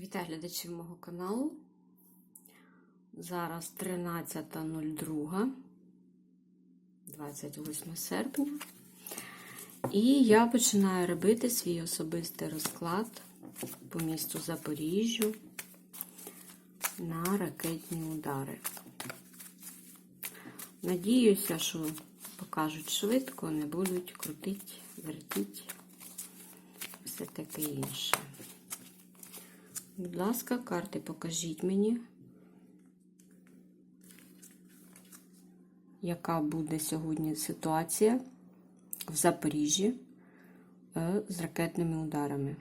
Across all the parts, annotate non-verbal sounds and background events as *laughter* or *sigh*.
Вітаю глядачів мого каналу. Зараз 13.02, 28 серпня. І я починаю робити свій особистий розклад по місту Запоріжжю на ракетні удари. Надіюся, що покажуть швидко, не будуть крутити, вертити, все таке інше. Будь ласка, карти покажіть мені, яка буде сьогодні ситуація в Запоріжжі е, з ракетними ударами.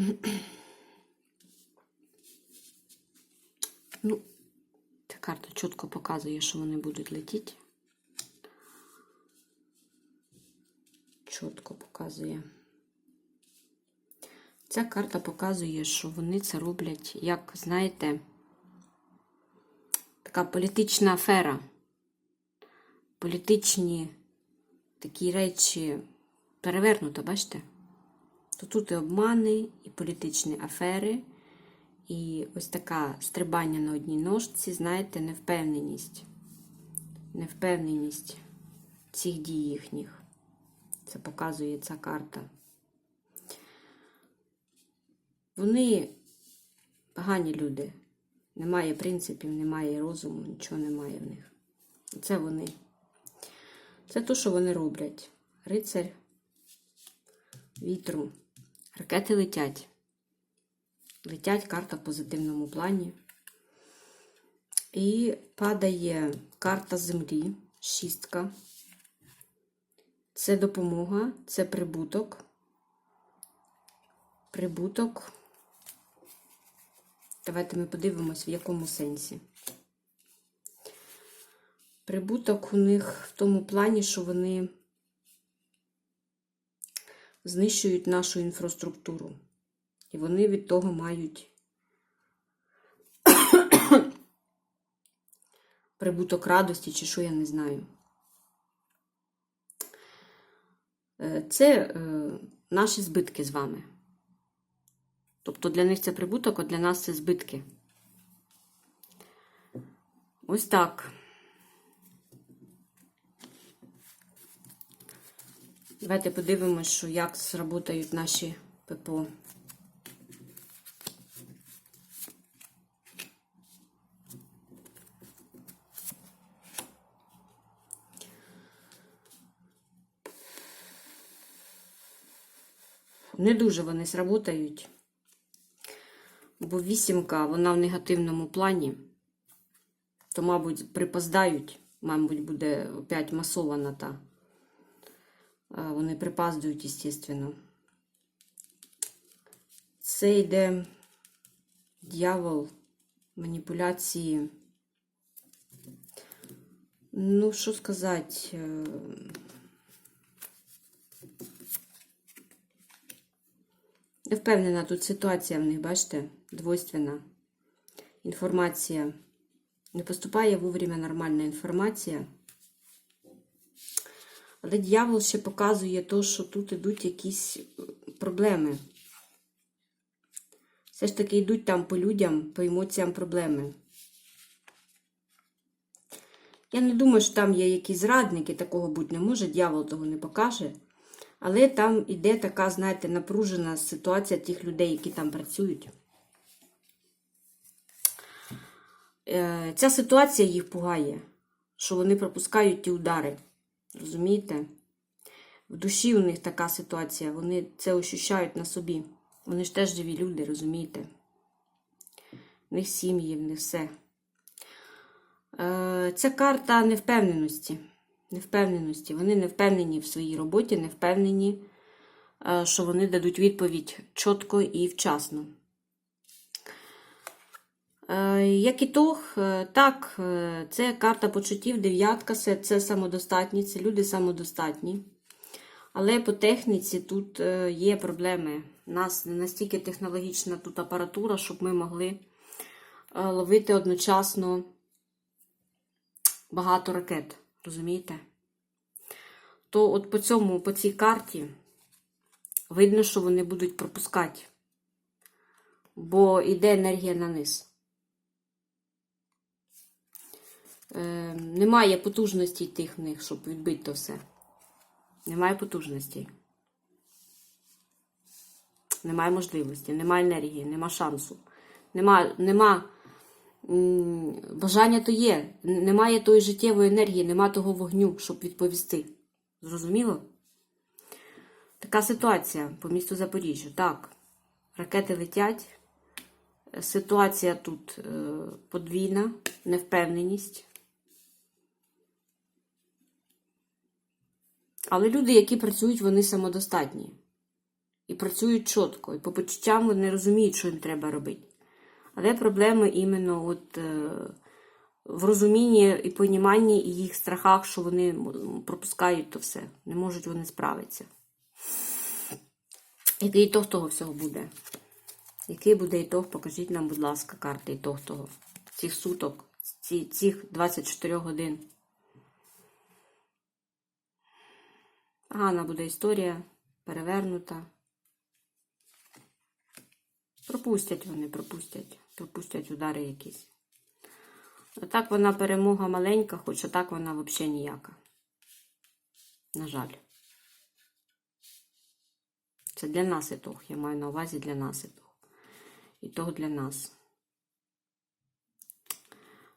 *clears throat* Ну, ця карта чітко показує, що вони будуть летіти. Чітко показує. Ця карта показує, що вони це роблять, як, знаєте, така політична афера. Політичні такі речі перевернуто, бачите? То тут і обмани, і політичні афери. І ось така стрибання на одній ножці, знаєте, невпевненість. Невпевненість цих дій їхніх. Це показує ця карта. Вони погані люди. Немає принципів, немає розуму, нічого немає в них. Це вони. Це те, що вони роблять. Рицарь вітру. Ракети летять. Летять карта в позитивному плані. І падає карта землі, шістка. Це допомога, це прибуток. Прибуток. Давайте ми подивимось, в якому сенсі. Прибуток у них в тому плані, що вони знищують нашу інфраструктуру. І вони від того мають *coughs* прибуток радості, чи що я не знаю. Е, Це е, наші збитки з вами. Тобто для них це прибуток, а для нас це збитки. Ось так. Давайте подивимось, що як сработають наші ППО. Не дуже вони сработають, бо вісімка, вона в негативному плані, то, мабуть, припоздають, мабуть, буде опять масована та. Вони припаздують, звісно. Це йде дьявол, маніпуляції. Ну, що сказати? Не впевнена, тут ситуація в них, бачите, двойственна. Інформація. Не поступає вовремя нормальна інформація. Але дьявол ще показує то, що тут йдуть якісь е, проблеми. Все ж таки йдуть там по людям, по емоціям проблеми. Я не думаю, що там є якісь зрадники, такого бути не може, дьявол того не покаже. Але там іде така, знаєте, напружена ситуація тих людей, які там працюють. Е, Ця ситуація їх пугає, що вони пропускають ті удари. Розумієте? В душі у них така ситуація, вони це ощущають на собі. Вони ж теж живі люди, розумієте? В них сім'ї, в них все. Е, Це карта невпевненості. Невпевненості. Вони не впевнені в своїй роботі, не впевнені, е, що вони дадуть відповідь чітко і вчасно. Е, Як ітог, е, так, е, це карта почуттів, дев'ятка, це, самодостатні, це люди самодостатні. Але по техніці тут є проблеми. У нас не настільки технологічна тут апаратура, щоб ми могли ловити одночасно багато ракет. Розумієте? То от по цьому, по цій карті видно, що вони будуть пропускати, бо йде енергія на низ. Е, немає потужностей тих в них, щоб відбити то все. Немає потужностей. Немає можливості, немає енергії, нема шансу. Нема, нема бажання то є. Немає тої життєвої енергії, нема того вогню, щоб відповісти. Зрозуміло? Така ситуація по місту Запоріжжя. Так, ракети летять. Ситуація тут е, подвійна, невпевненість. Але люди, які працюють, вони самодостатні. І працюють чітко. І по почуттям вони розуміють, що їм треба робити. Але проблеми іменно от, е, в розумінні і поніманні і їх страхах, що вони пропускають то все. Не можуть вони справитися. Який ітог того всього буде? Який буде ітог? Покажіть нам, будь ласка, карти ітог того. Цих суток, цих 24 годин. Погана буде історія, перевернута. Пропустять вони, пропустять, пропустять удари якісь. А так вона перемога маленька, хоча так вона взагалі ніяка. На жаль. Це для нас ітог. Я маю на увазі для нас ітог. Ітог для нас.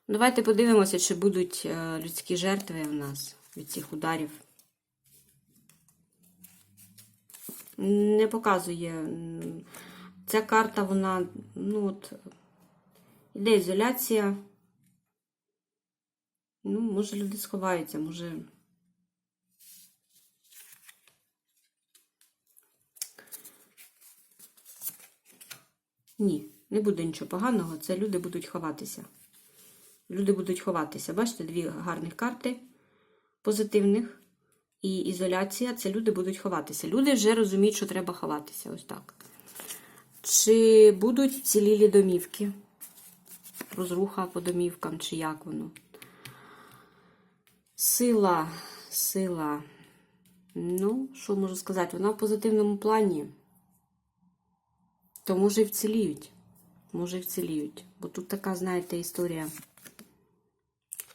Давайте подивимося, чи будуть е, людські жертви у нас від цих ударів. Не показує. Ця карта, вона, ну от, іде ізоляція. Ну, може, люди сховаються, може. Ні, не буде нічого поганого. Це люди будуть ховатися. Люди будуть ховатися. Бачите, дві гарних карти позитивних. І ізоляція це люди будуть ховатися. Люди вже розуміють, що треба ховатися. Ось так. Чи будуть вцілілі домівки? Розруха по домівкам, чи як воно? Сила, сила. Ну, що можу сказати? Вона в позитивному плані. То може і вціліють. Може і вціліють. Бо тут така, знаєте, історія.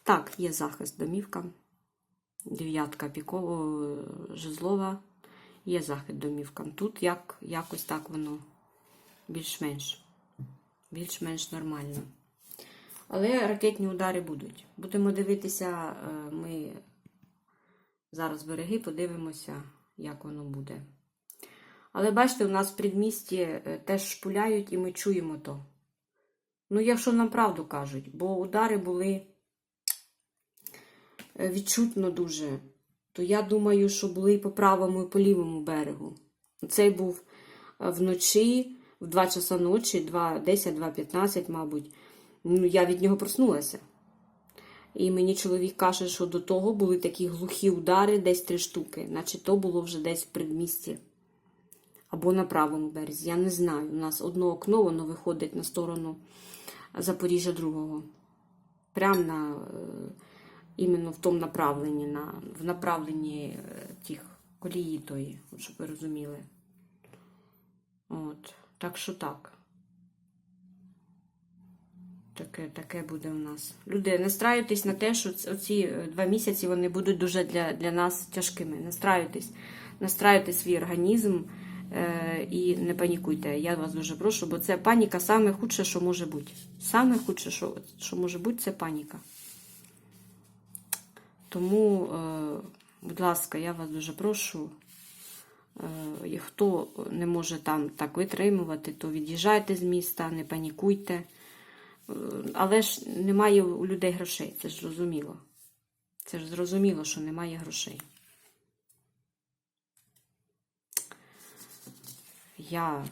Так, є захист домівкам. Дев'ятка пікова жезлова. Є захист домівкам. Тут як, якось так воно більш-менш. Більш-менш нормально. Але ракетні удари будуть. Будемо дивитися, е, ми зараз береги, подивимося, як воно буде. Але бачите, у нас в предмісті е, теж шпуляють і ми чуємо то. Ну, якщо нам правду кажуть, бо удари були е, відчутно дуже, то я думаю, що були і по правому, і по лівому берегу. Цей був е, вночі, в 2 часа ночі, 2.10, 2.15, мабуть. Ну, я від нього проснулася. І мені чоловік каже, що до того були такі глухі удари, десь три штуки, наче то було вже десь в предмісті. Або на правому березі. Я не знаю. У нас одне окно, воно виходить на сторону Запоріжжя другого. Прямо на, е, іменно в тому направленні, на, в направленні е, тих колії тої, щоб ви розуміли. От. Так що так. Таке, таке буде у нас. Люди, настраюйтесь на те, що ц- оці е, два місяці вони будуть дуже для, для нас тяжкими. Настраюйтесь. Настраюйте свій організм е, і не панікуйте. Я вас дуже прошу, бо це паніка саме худше, що може бути. Саме худше, що, що може бути, це паніка. Тому, е, будь ласка, я вас дуже прошу. Е, хто не може там так витримувати, то від'їжджайте з міста, не панікуйте. Е, Але ж немає у людей грошей, це ж зрозуміло. Це ж зрозуміло, що немає грошей. Я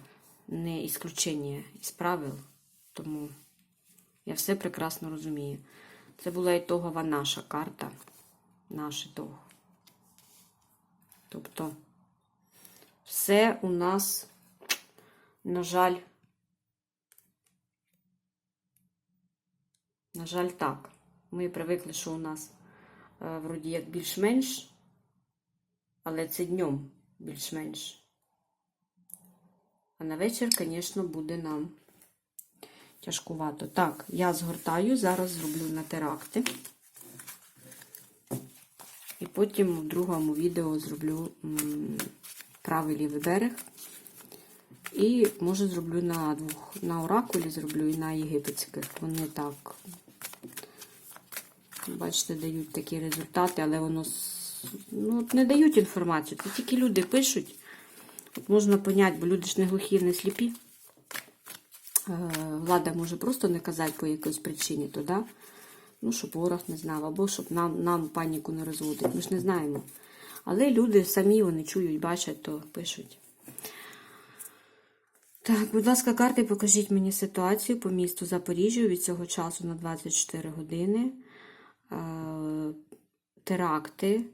не ісключення із правил, тому Я все прекрасно розумію. Це була ітогова наша карта. Наш ітог. Тобто, все у нас, на жаль, на жаль, так. Ми привикли, що у нас е, вроді як більш-менш, але це днем більш-менш. А на вечір, звісно, буде нам тяжкувато. Так, я згортаю, зараз зроблю на теракти. І потім в другому відео зроблю правий лівий берег. І, може, зроблю на двох. На оракулі зроблю і на єгипетських. Вони так, бачите, дають такі результати, але воно ну, не дають інформацію. Це тільки люди пишуть. От можна поняти, бо люди ж не глухі, не сліпі. Е, Влада може просто не казати по якоїсь причині, то да? Ну, щоб ворог не знав, або щоб нам, нам паніку не розводить. Ми ж не знаємо. Але люди самі вони чують, бачать, то пишуть. Так, будь ласка, карти, покажіть мені ситуацію по місту Запоріжжя від цього часу на 24 години. Е, Теракти,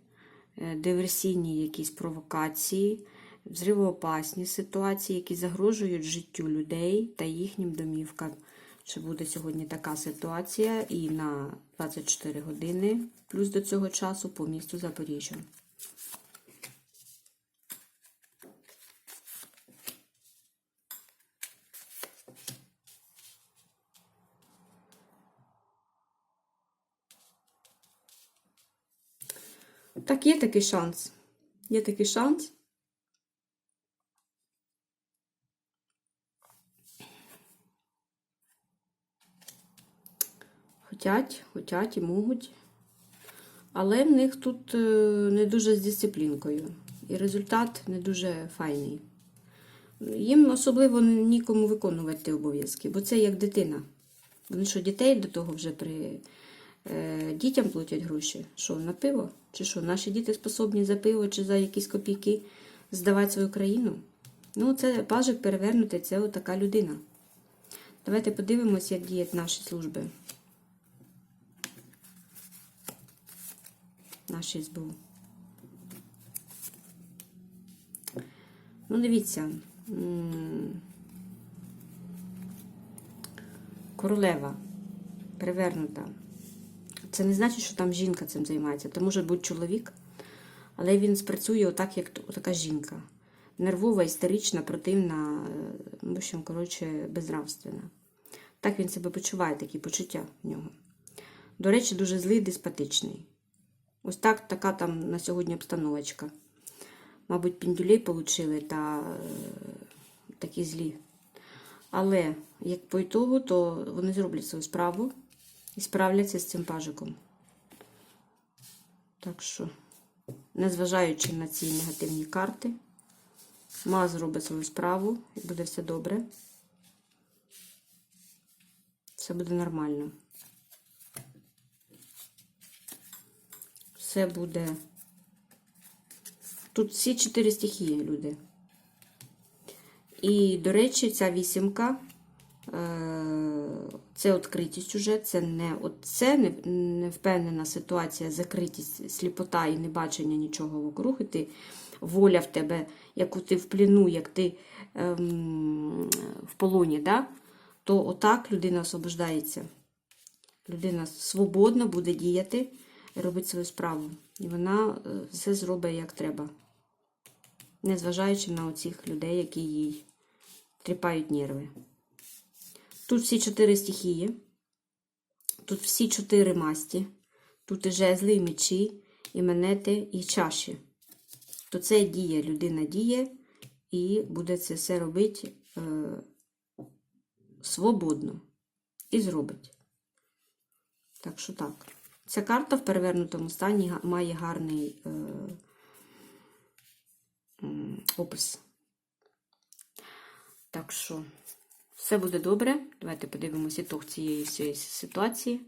е, диверсійні якісь провокації, взривоопасні ситуації, які загрожують життю людей та їхнім домівкам. Чи буде сьогодні така ситуація і на 24 години, плюс до цього часу по місту Запоріжжя. Так, є такий шанс. Є такий шанс. Хотять, хотять і можуть. Але в них тут е, не дуже з дисциплінкою. І результат не дуже файний. Їм особливо нікому виконувати обов'язки, бо це як дитина. Вони що, дітей до того вже при е, дітям платять гроші? Що, на пиво? Чи що, наші діти способні за пиво чи за якісь копійки здавати свою країну? Ну, це пажик перевернутий, це отака людина. Давайте подивимось, як діють наші служби. Наші СБУ. Ну, дивіться. Королева перевернута. Це не значить, що там жінка цим займається. Це може бути чоловік, але він спрацює отак, як така жінка. Нервова, істерична, противна, е, в общем, коротше, безнравственна. Так він себе почуває, такі почуття в нього. До речі, дуже злий, деспотичний. Ось так така там на сьогодні обстановочка. Мабуть, піндюлей получили та е, такі злі. Але як по ітогу, то вони зроблять свою справу і справляться з цим пажиком. Так що, незважаючи на ці негативні карти, ма зробить свою справу і буде все добре. Все буде нормально. Все буде. Тут всі чотири стихії, люди. І, до речі, ця вісімка е, це відкритість уже, це не це не, не ситуація, закритість, сліпота і небачення нічого вокруг. І ти воля в тебе, яку ти в пліну, як ти ем, в полоні, да? то отак людина освобождається. Людина свободно буде діяти і робити свою справу. І вона е, все зробить як треба. Незважаючи на оцих людей, які їй тріпають нерви. Тут всі чотири стихії, тут всі чотири масті, тут і жезли, і мечі, і монети, і чаші. То це діє, людина діє і буде це все робити е, свободно. І зробить. Так що так. Ця карта в перевернутому стані має гарний е, опис. Так що, все буде добре. Давайте подивимося ітог цієї всієї ситуації.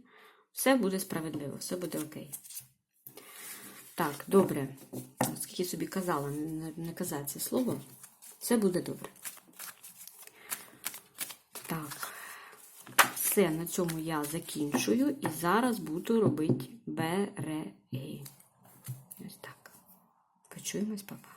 Все буде справедливо, все буде окей. Так, добре. Скільки собі казала, не казати це слово. Все буде добре. Так. Все, на цьому я закінчую і зараз буду робити береги. Ось так. Почуємось, папа.